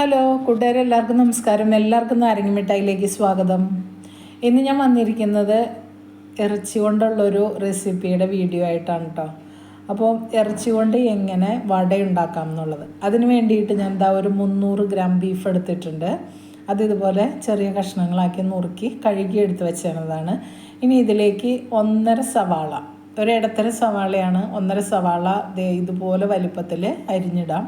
Hello കൂട്ടുകാരെ എല്ലാവർക്കും നമസ്കാരം. എല്ലാവർക്കും നാരങ്ങ മിഠായിലേക്ക് സ്വാഗതം. ഇന്ന് ഞാൻ വന്നിരിക്കുന്നത് ഇറച്ചി കൊണ്ടുള്ളൊരു റെസിപ്പിയുടെ വീഡിയോ ആയിട്ടാണ് കേട്ടോ അപ്പോൾ ഇറച്ചി കൊണ്ട് എങ്ങനെ വട ഉണ്ടാക്കാം എന്നുള്ളത്. അതിന് വേണ്ടിയിട്ട് ഞാൻ എന്താ ഒരു മുന്നൂറ് ഗ്രാം ബീഫ് എടുത്തിട്ടുണ്ട്. അത് ഇതുപോലെ ചെറിയ കഷ്ണങ്ങളാക്കി നുറുക്കി കഴുകി എടുത്ത് വെച്ചതാണ് ഇനി ഇതിലേക്ക് ഒന്നര സവാള ഒരു ഇടത്തര സവാളയാണ്. ഒന്നര സവാള ഇതുപോലെ വലിപ്പത്തിൽ അരിഞ്ഞിടാം.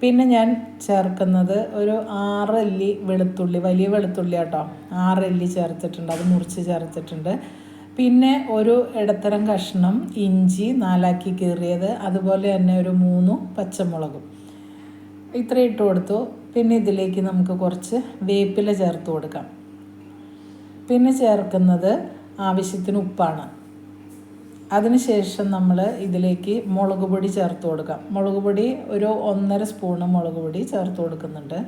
പിന്നെ ഞാൻ ചേർക്കുന്നത് ഒരു ആറല്ലി വെളുത്തുള്ളി വലിയ വെളുത്തുള്ളി കേട്ടോ ആറല്ലി ചേർത്തിട്ടുണ്ട് അത് മുറിച്ച് ചേർത്തിട്ടുണ്ട്. പിന്നെ ഒരു ഇടത്തരം കഷ്ണം ഇഞ്ചി നാലാക്കി കീറിയത് അതുപോലെ തന്നെ ഒരു മൂന്ന് പച്ചമുളകും. ഇത്ര ഇട്ട് കൊടുത്തു. പിന്നെ ഇതിലേക്ക് നമുക്ക് കുറച്ച് വേപ്പില ചേർത്ത് കൊടുക്കാം. പിന്നെ ചേർക്കുന്നത് ആവശ്യത്തിന് ഉപ്പാണ്. അതിനുശേഷം നമ്മൾ ഇതിലേക്ക് മുളക് പൊടി ചേർത്ത് കൊടുക്കാം. മുളക് പൊടി ഒരു ഒന്നര സ്പൂണ് മുളക് പൊടി ചേർത്ത് കൊടുക്കുന്നുണ്ട്.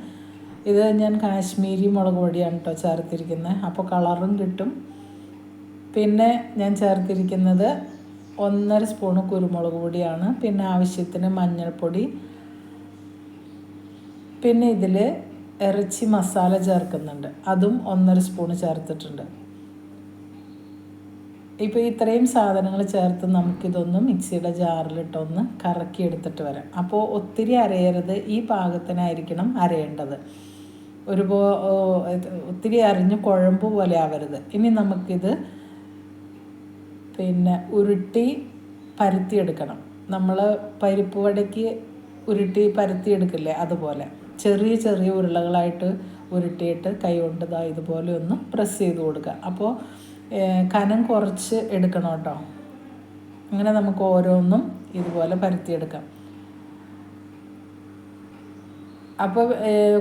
ഇത് ഞാൻ കാശ്മീരി മുളക് പൊടിയാണ് കേട്ടോ ചേർത്തിരിക്കുന്നത്. അപ്പോൾ കളറും കിട്ടും. പിന്നെ ഞാൻ ചേർത്തിരിക്കുന്നത് ഒന്നര സ്പൂണ് കുരുമുളക് പൊടിയാണ്. പിന്നെ ആവശ്യത്തിന് മഞ്ഞൾപ്പൊടി. പിന്നെ ഇതിൽ ഇറച്ചി മസാല ചേർക്കുന്നുണ്ട്. അതും ഒന്നര സ്പൂണ് ചേർത്തിട്ടുണ്ട്. ഇപ്പോൾ ഇത്രയും സാധനങ്ങൾ ചേർത്ത് നമുക്കിതൊന്ന് മിക്സിയുടെ ജാറിലിട്ടൊന്ന് കറക്കി എടുത്തിട്ട് വരാം. അപ്പോൾ ഒത്തിരി അരയരുത്. ഈ പാകത്തിനായിരിക്കണം അരയേണ്ടത്. ഒരു ഒത്തിരി അരിഞ്ഞ് കുഴമ്പ് പോലെ ആവരുത്. ഇനി നമുക്കിത് പിന്നെ ഉരുട്ടി പരത്തിയെടുക്കണം. നമ്മൾ പരിപ്പ് വടയ്ക്ക് ഉരുട്ടി പരത്തിയെടുക്കില്ലേ അതുപോലെ. ചെറിയ ചെറിയ ഉരുളകളായിട്ട് ഉരുട്ടിയിട്ട് കൈ കൊണ്ട് ഇതാ ഇതുപോലെ ഒന്ന് പ്രസ് ചെയ്ത് കൊടുക്കുക. അപ്പോൾ കനം കുറച്ച് എടുക്കണം കേട്ടോ. അങ്ങനെ നമുക്ക് ഓരോന്നും ഇതുപോലെ പരത്തിയെടുക്കാം. അപ്പോൾ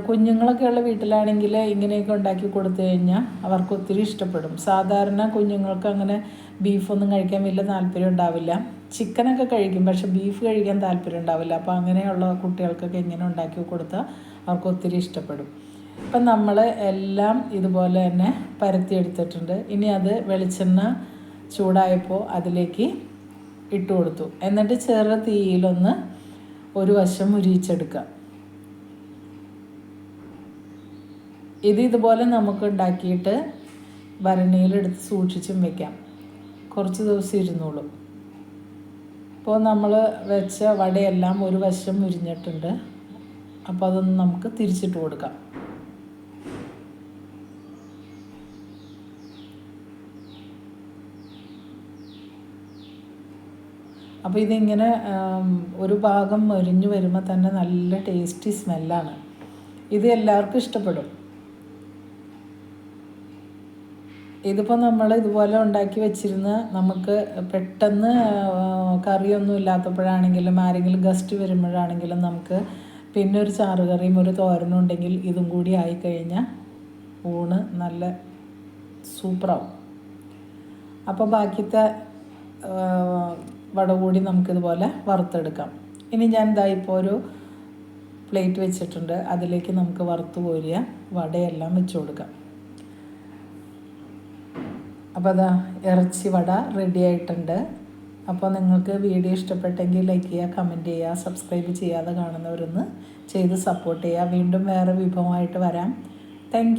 കുഞ്ഞുങ്ങളൊക്കെ ഉള്ള വീട്ടിലാണെങ്കിൽ ഇങ്ങനെയൊക്കെ ഉണ്ടാക്കി കൊടുത്തു കഴിഞ്ഞാൽ അവർക്ക് ഒത്തിരി ഇഷ്ടപ്പെടും. സാധാരണ കുഞ്ഞുങ്ങൾക്ക് അങ്ങനെ ബീഫൊന്നും കഴിക്കാൻ വലിയ താല്പര്യം ഉണ്ടാവില്ല. ചിക്കനൊക്കെ കഴിക്കും പക്ഷെ ബീഫ് കഴിക്കാൻ താല്പര്യം ഉണ്ടാവില്ല. അപ്പോൾ അങ്ങനെയുള്ള കുട്ടികൾക്കൊക്കെ ഇങ്ങനെ ഉണ്ടാക്കി കൊടുത്താൽ അവർക്ക് ഒത്തിരി ഇഷ്ടപ്പെടും. ഇപ്പം നമ്മൾ എല്ലാം ഇതുപോലെ തന്നെ പരത്തിയെടുത്തിട്ടുണ്ട് ഇനി അത് വെളിച്ചെണ്ണ ചൂടായപ്പോൾ അതിലേക്ക് ഇട്ട് കൊടുത്തു. എന്നിട്ട് ചെറു തീയിലൊന്ന് ഒരു വശം മുരിയിച്ചെടുക്കുക ഇത് ഇതുപോലെ നമുക്ക് ഉണ്ടാക്കിയിട്ട് ഭരണിയിലെടുത്ത് സൂക്ഷിച്ചും വെക്കാം. കുറച്ച് ദിവസം ഇരുന്നോളും. ഇപ്പോൾ നമ്മൾ വെച്ച വടയെല്ലാം ഒരു വശം മുരിഞ്ഞിട്ടുണ്ട്. അപ്പോൾ അതൊന്ന് നമുക്ക് തിരിച്ചിട്ട് കൊടുക്കാം. അപ്പോൾ ഇതിങ്ങനെ ഒരു ഭാഗം മൊരിഞ്ഞു വരുമ്പോൾ തന്നെ നല്ല ടേസ്റ്റി സ്മെല്ലാണ് ഇത് എല്ലാവർക്കും ഇഷ്ടപ്പെടും. ഇതിപ്പോൾ നമ്മൾ ഇതുപോലെ ഉണ്ടാക്കി വെച്ചിരുന്ന് നമുക്ക് പെട്ടെന്ന് കറിയൊന്നും ഇല്ലാത്തപ്പോഴാണെങ്കിലും ആരെങ്കിലും ഗസ്റ്റ് വരുമ്പോഴാണെങ്കിലും നമുക്ക് പിന്നെ ഒരു ചാറുകറിയും ഒരു തോരനും ഉണ്ടെങ്കിൽ ഇതും കൂടി ആയിക്കഴിഞ്ഞാൽ ഊണ് നല്ല സൂപ്പറാവും അപ്പോൾ ബാക്കിത്തെ വട കൂടി നമുക്കിതുപോലെ വറുത്തെടുക്കാം. ഇനി ഞാൻ ഇതാ ഇപ്പോൾ ഒരു പ്ലേറ്റ് വെച്ചിട്ടുണ്ട്. അതിലേക്ക് നമുക്ക് വറുത്ത് കോരിയ വടയെല്ലാം വെച്ച് കൊടുക്കാം. അപ്പോൾ അതാ ഇറച്ചി വട റെഡി ആയിട്ടുണ്ട്. അപ്പോൾ നിങ്ങൾക്ക് വീഡിയോ ഇഷ്ടപ്പെട്ടെങ്കിൽ ലൈക്ക് ചെയ്യുക കമന്റ് ചെയ്യുക സബ്സ്ക്രൈബ് ചെയ്യാതെ കാണുന്നവരൊന്ന് ചെയ്ത് സപ്പോർട്ട് ചെയ്യുക. വീണ്ടും വേറെ വിഭവമായിട്ട് വരാം. താങ്ക്